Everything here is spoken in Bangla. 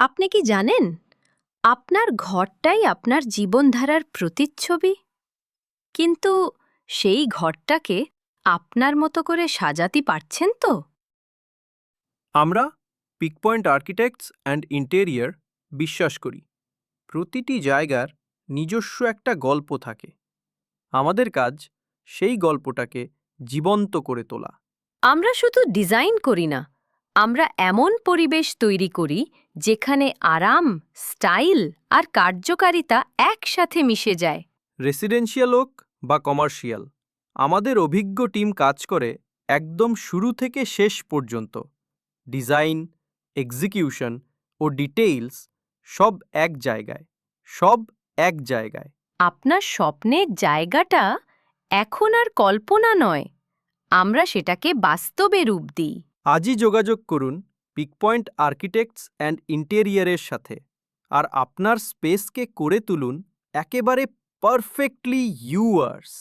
আপনি কি জানেন আপনার ঘরটাই আপনার জীবনধারার প্রতিচ্ছবি? কিন্তু সেই ঘরটাকে আপনার মতো করে সাজাতে পারছেন তো? আমরা পিকপয়েন্ট আর্কিটেক্টস অ্যান্ড ইন্টেরিয়ার বিশ্বাস করি। প্রতিটি জায়গার নিজস্ব একটা গল্প থাকে। আমাদের কাজ সেই গল্পটাকে জীবন্ত করে তোলা। আমরা শুধু ডিজাইন করি না আমরা এমন পরিবেশ তৈরি করি যেখানে আরাম স্টাইল আর কার্যকারিতা একসাথে মিশে যায়। রেসিডেন্সিয়াল হোক বা কমার্শিয়াল আমাদের অভিজ্ঞ টিম কাজ করে একদম শুরু থেকে শেষ পর্যন্ত। ডিজাইন এক্সিকিউশন ও ডিটেইলস সব এক জায়গায় সব এক জায়গায়। আপনার স্বপ্নের জায়গাটা এখন আর কল্পনা নয় আমরা সেটাকে বাস্তবে রূপ দিই। আজই যোগাযোগ করুন পিকপয়েন্ট আর্কিটেক্টস অ্যান্ড ইন্টেরিয়ারের সাথে আর আপনার স্পেসকে করে তুলুন একেবারে পারফেক্টলি ইউয়ার্স।